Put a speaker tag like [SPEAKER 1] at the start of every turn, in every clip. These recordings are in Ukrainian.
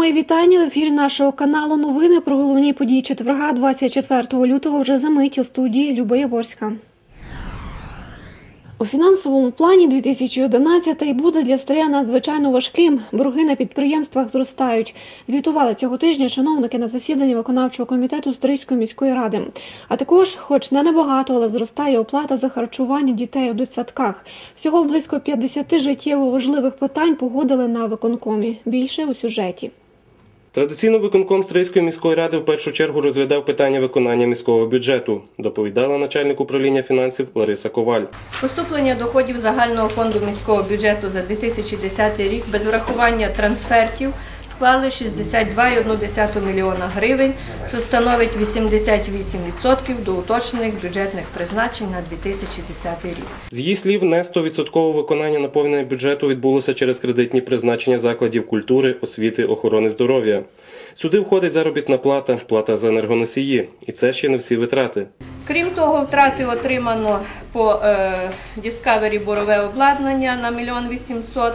[SPEAKER 1] Мої вітання в ефірі нашого каналу. Новини про головні події четверга, 24 лютого. Вже за мить у студії Люба Яворська. У фінансовому плані 2011 буде для Стрия надзвичайно важким. Борги на підприємствах зростають. Звітували цього тижня чиновники на засіданні виконавчого комітету Стрийської міської ради. А також, хоч не набагато, але зростає оплата за харчування дітей у дитсадках. Всього близько 50 життєво важливих питань погодили на виконкомі. Більше у сюжеті.
[SPEAKER 2] Традиційно виконком Стрийської міської ради в першу чергу розглядав питання виконання міського бюджету, доповідала начальник управління фінансів Лариса Коваль.
[SPEAKER 3] Поступлення доходів загального фонду міського бюджету за 2010 рік без врахування трансфертів склали 62,1 мільйона гривень, що становить 88% до уточнених бюджетних призначень на 2010 рік.
[SPEAKER 2] З її слів, не 100% виконання наповнення бюджету відбулося через кредитні призначення закладів культури, освіти, охорони здоров'я. Сюди входить заробітна плата, плата за енергоносії, і це ще не всі витрати.
[SPEAKER 3] Крім того, втрати отримано по е, Discovery борове обладнання на 1 мільйон 800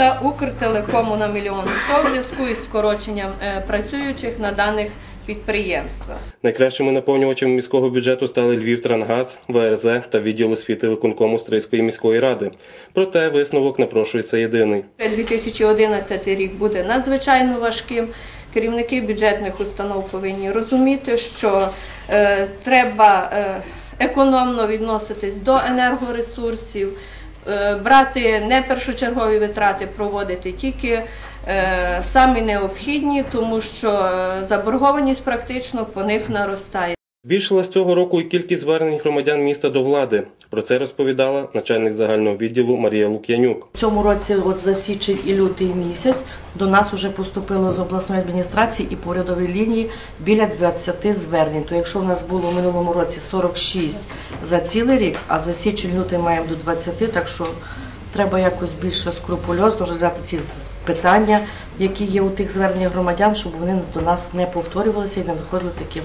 [SPEAKER 3] та Укртелекому на 1 мільйон 100 в зв'язку із скороченням е, працюючих на даних підприємствах.
[SPEAKER 2] Найкращими наповнювачами міського бюджету стали Львів Трангаз, ВРЗ та відділ освіти виконкому Стрийської міської ради. Проте висновок напрошується єдиний.
[SPEAKER 3] 2011 рік буде надзвичайно важким. Керівники бюджетних установ повинні розуміти, що е, треба е, економно відноситись до енергоресурсів, е, брати не першочергові витрати, проводити тільки е, самі необхідні, тому що е, заборгованість практично по них наростає.
[SPEAKER 2] Збільшилась цього року і кількість звернень громадян міста до влади. Про це розповідала начальник загального відділу Марія Лук'янюк.
[SPEAKER 4] В цьому році, от за січень і лютий місяць, до нас вже поступило з обласної адміністрації і по урядовій лінії біля 20 звернень. То якщо в нас було в минулому році 46 за цілий рік, а за січень лютий маємо до 20, так що треба якось більше скрупульозно розглядати ці питання, які є у тих зверненнях громадян, щоб вони до нас не повторювалися і не виходили таким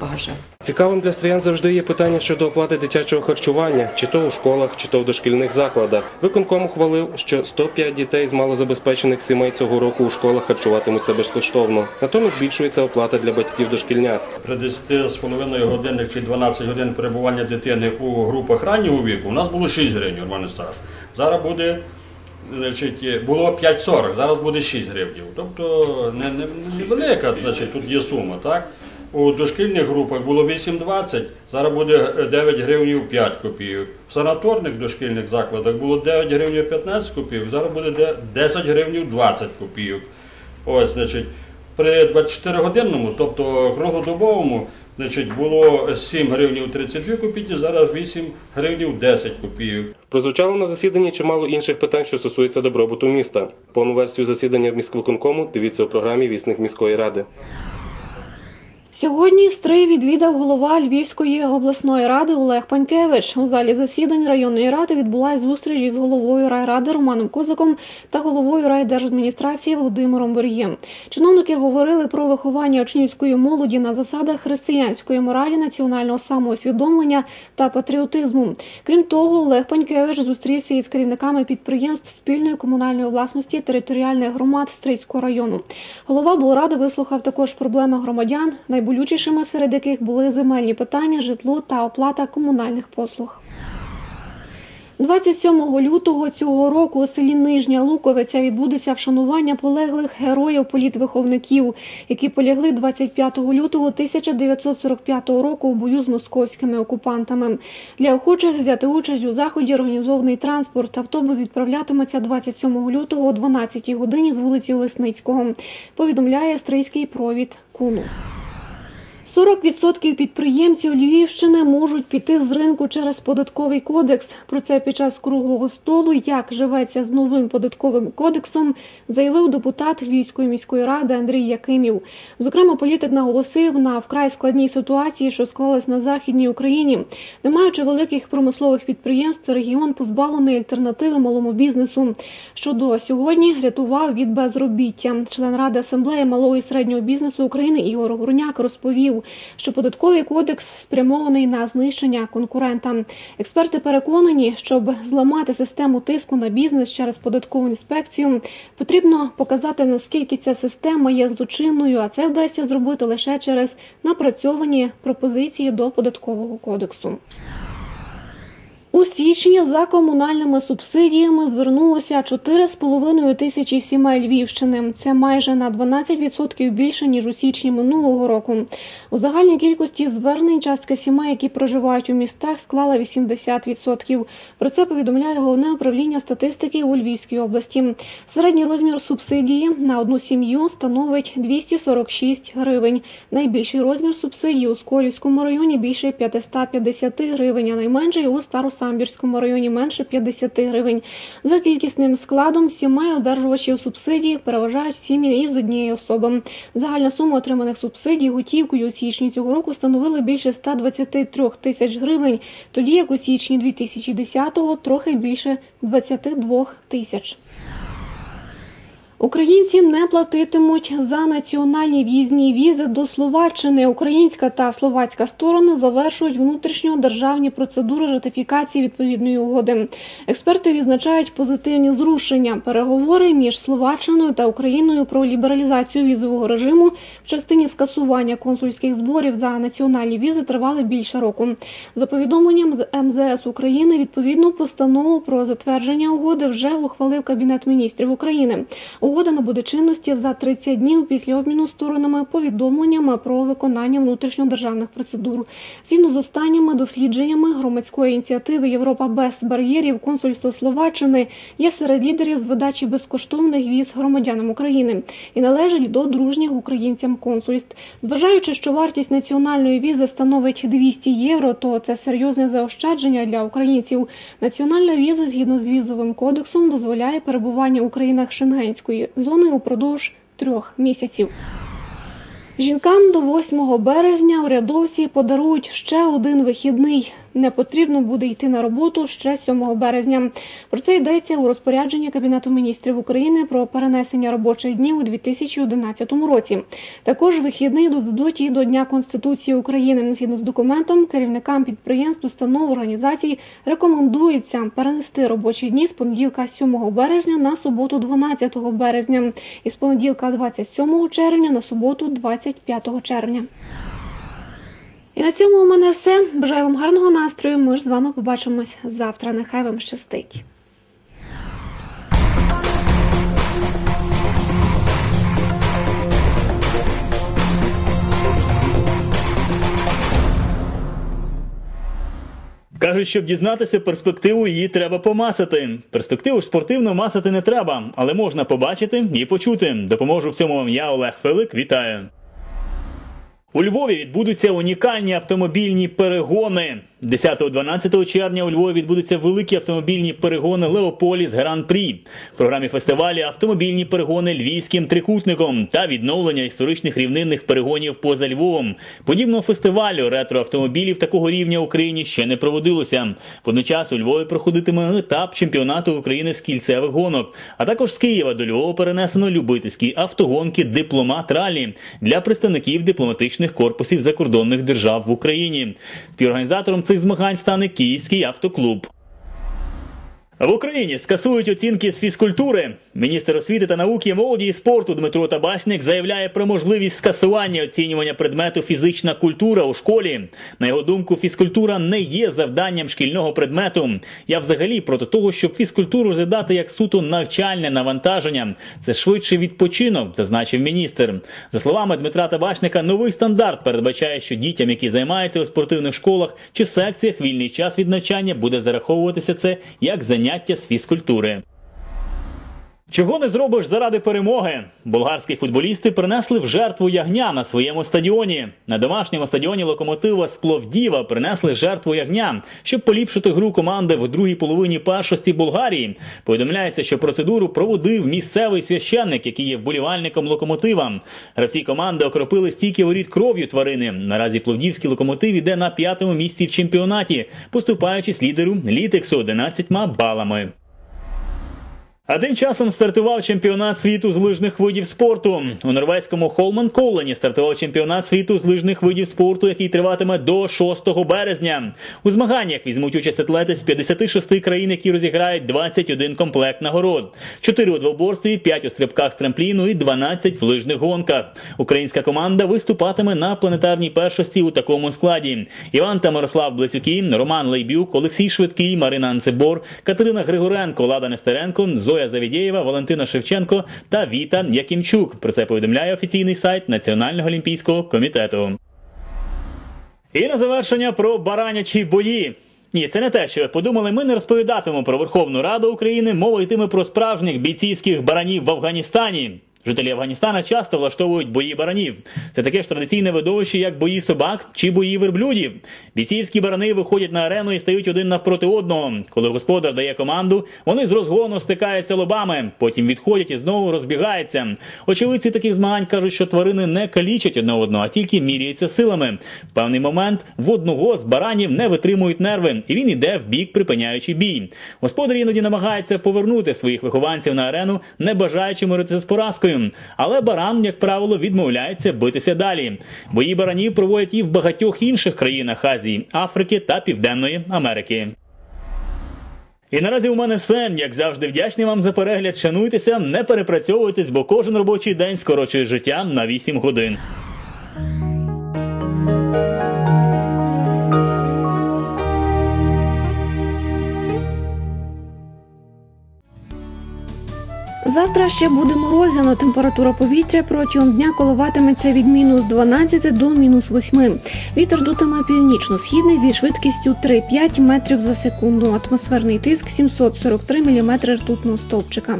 [SPEAKER 4] багажем.
[SPEAKER 2] Цікавим для стріян завжди є питання щодо оплати дитячого харчування, чи то у школах, чи то в дошкільних закладах. Виконком ухвалив, що 105 дітей з малозабезпечених сімей цього року у школах харчуватимуться безкоштовно. Натомість збільшується оплата для батьків дошкільнят.
[SPEAKER 5] При 10,5 годинних чи 12 годин перебування дитини у групах раннього віку у нас було 6 гривень нормальний стаж. Зараз буде, значить, було 5,40, зараз буде 6 гривень. Тобто не, не, невелика значить, тут є сума. Так? У дошкільних групах було 8,20, зараз буде 9 гривень 5 копійок. В санаторних дошкільних закладах було 9 гривень 15 копійок, зараз буде 10 гривень 20 копійок. Ось, значить, при 24-годинному, тобто круглодобовому, значить, було 7 гривень 32 копійки, зараз 8 гривень 10 копійок.
[SPEAKER 2] Прозвучало на засіданні чимало інших питань, що стосуються добробуту міста. Повну версію засідання міськвиконкому дивіться у програмі Вісник міської ради.
[SPEAKER 1] Сьогодні стрий відвідав голова Львівської обласної ради Олег Панькевич. У залі засідань районної ради відбулася зустріч із головою райради Романом Козаком та головою райдержадміністрації Володимиром Бер'єм. Чиновники говорили про виховання учнівської молоді на засадах християнської моралі, національного самоусвідомлення та патріотизму. Крім того, Олег Панькевич зустрівся із керівниками підприємств спільної комунальної власності територіальних громад Стрийського району. Голова облради вислухав також проблеми громадян, найболючішими серед яких були земельні питання, житло та оплата комунальних послуг. 27 лютого цього року у селі Нижня Луковиця відбудеться вшанування полеглих героїв політвиховників, які полягли 25 лютого 1945 року у бою з московськими окупантами. Для охочих взяти участь у заході організований транспорт. Автобус відправлятиметься 27 лютого о 12 годині з вулиці Лесницького. Повідомляє стрийський провід Куну. 40% підприємців Львівщини можуть піти з ринку через податковий кодекс. Про це під час круглого столу, як живеться з новим податковим кодексом, заявив депутат Львівської міської ради Андрій Якимів. Зокрема, політик наголосив на вкрай складній ситуації, що склалась на західній Україні. Не маючи великих промислових підприємств, регіон позбавлений альтернативи малому бізнесу, що до сьогодні рятував від безробіття. Член ради асамблеї малого і середнього бізнесу України Ігор Горняк розповів, що податковий кодекс спрямований на знищення конкурента. Експерти переконані, щоб зламати систему тиску на бізнес через податкову інспекцію, потрібно показати наскільки ця система є злочинною, а це вдасться зробити лише через напрацьовані пропозиції до податкового кодексу. У січні за комунальними субсидіями звернулося 4,5 тисячі сімей Львівщини. Це майже на 12% більше ніж у січні минулого року. У загальній кількості звернень частка сімей, які проживають у містах, склала 80%. Про це повідомляє головне управління статистики у Львівській області. Середній розмір субсидії на одну сім'ю становить 246 гривень. Найбільший розмір субсидії у Сколівському районі більше 550 гривень, а найменший у Старосамбірському районі менше 50 гривень. За кількісним складом сімей одержувачів субсидії переважають сім'ї із однією особи. Загальна сума отриманих субсидій готівкою у січні цього року становила більше 123 тисяч гривень, тоді як у січні 2010-го трохи більше 22 тисяч. Українці не платитимуть за національні в'їзні візи до Словаччини. Українська та словацька сторони завершують внутрішньодержавні процедури ратифікації відповідної угоди. Експерти відзначають позитивні зрушення. Переговори між Словаччиною та Україною про лібералізацію візового режиму в частині скасування консульських зборів за національні візи тривали більше року. За повідомленням з МЗС України, відповідну постанову про затвердження угоди вже ухвалив Кабінет міністрів України. Угода набуде чинності за 30 днів після обміну сторонами повідомленнями про виконання внутрішньодержавних процедур. Згідно з останніми дослідженнями громадської ініціативи Європа без бар'єрів консульство Словаччини є серед лідерів з видачі безкоштовних віз громадянам України і належить до дружніх українцям консульств. Зважаючи, що вартість національної візи становить 200 євро, то це серйозне заощадження для українців. Національна віза згідно з візовим кодексом дозволяє перебування у країнах Шенгенської зони упродовж трьох місяців. Жінкам до 8 березня урядовці подарують ще один вихідний. Не потрібно буде йти на роботу ще 7 березня. Про це йдеться у розпорядженні Кабінету міністрів України про перенесення робочих днів у 2011 році. Також вихідний додадуть і до Дня Конституції України. Згідно з документом, керівникам підприємств, установ, організацій рекомендується перенести робочі дні з понеділка 7 березня на суботу 12 березня і з понеділка 27 червня на суботу 25 червня. І на цьому у мене все. Бажаю вам гарного настрою. Ми ж з вами побачимось завтра. Нехай вам щастить.
[SPEAKER 6] Кажуть, щоб дізнатися перспективу, її треба помацати. Перспективу ж спортивну мацати не треба, але можна побачити і почути. Допоможу в цьому вам я, Олег Фелик. Вітаю. У Львові відбудуться унікальні автомобільні перегони. 10-12 червня у Львові відбудуться великі автомобільні перегони Леополіс Гран-прі. В програмі фестивалі автомобільні перегони львівським трикутником та відновлення історичних рівнинних перегонів поза Львовом. Подібного фестивалю ретроавтомобілів такого рівня в Україні ще не проводилося. Водночас у Львові проходитиме етап чемпіонату України з кільцевих гонок. А також з Києва до Львова перенесено любительські автогонки Дипломат Ралі для представників дипломатичних корпусів закордонних держав в Україні. Співорганізатором цих змагань стане Київський автоклуб. В Україні скасують оцінки з фізкультури. Міністр освіти та науки, молоді і спорту Дмитро Табачник заявляє про можливість скасування оцінювання предмету фізична культура у школі. На його думку, фізкультура не є завданням шкільного предмету. Я взагалі проти того, щоб фізкультуру розглядати як суто навчальне навантаження. Це швидше відпочинок, зазначив міністр. За словами Дмитра Табачника, новий стандарт передбачає, що дітям, які займаються у спортивних школах чи секціях, вільний час від навчання буде зараховуватися це як заняття з фізкультури. Чого не зробиш заради перемоги? Болгарські футболісти принесли в жертву ягня на своєму стадіоні. На домашньому стадіоні локомотива з Пловдіва принесли жертву ягня, щоб поліпшити гру команди в другій половині першості Болгарії. Повідомляється, що процедуру проводив місцевий священник, який є вболівальником локомотива. Гравці команди окропили стійки воріт кров'ю тварини. Наразі пловдівський локомотив іде на п'ятому місці в чемпіонаті, поступаючись лідеру Літексу 11 балами. А тим часом стартував чемпіонат світу з лижних видів спорту. У норвезькому Холман Коллені стартував чемпіонат світу з лижних видів спорту, який триватиме до 6 березня. У змаганнях візьмуть участь атлети з 56 країн, які розіграють 21 комплект нагород: 4 у двоборстві, 5 у стрибках з трампліну і 12 в лижних гонках. Українська команда виступатиме на планетарній першості у такому складі: Іван та Мирослав Блицюки, Роман Лейбюк, Олексій Швидкий, Марина Анцебор, Катерина Григоренко, Лада Нестеренко, Зоя Завідєєва, Валентина Шевченко та Віта Якимчук. Про це повідомляє офіційний сайт Національного олімпійського комітету. І на завершення про баранячі бої. Ні, це не те, що подумали. Ми не розповідатимемо про Верховну Раду України. Мова йтиме про справжніх бійцівських баранів в Афганістані. Жителі Афганістана часто влаштовують бої баранів. Це таке ж традиційне видовище, як бої собак чи бої верблюдів. Бійцівські барани виходять на арену і стають один навпроти одного. Коли господар дає команду, вони з розгону стикаються лобами, потім відходять і знову розбігаються. Очевидці таких змагань кажуть, що тварини не калічать одне одного, а тільки міряються силами. В певний момент в одного з баранів не витримують нерви, і він іде в бік, припиняючи бій. Господар іноді намагається повернути своїх вихованців на арену, не бажаючи миритися з поразкою. Але баран, як правило, відмовляється битися далі. Бої баранів проводять і в багатьох інших країнах Азії, Африки та Південної Америки. І наразі у мене все. Як завжди, вдячний вам за перегляд. Шануйтеся, не перепрацьовуйтесь, бо кожен робочий день скорочує життя на 8 годин.
[SPEAKER 1] Завтра ще буде морозяно. Температура повітря протягом дня коливатиметься від мінус 12 до мінус 8. Вітер дутиме північно-східний зі швидкістю 3-5 метрів за секунду. Атмосферний тиск 743 мм ртутного стовпчика.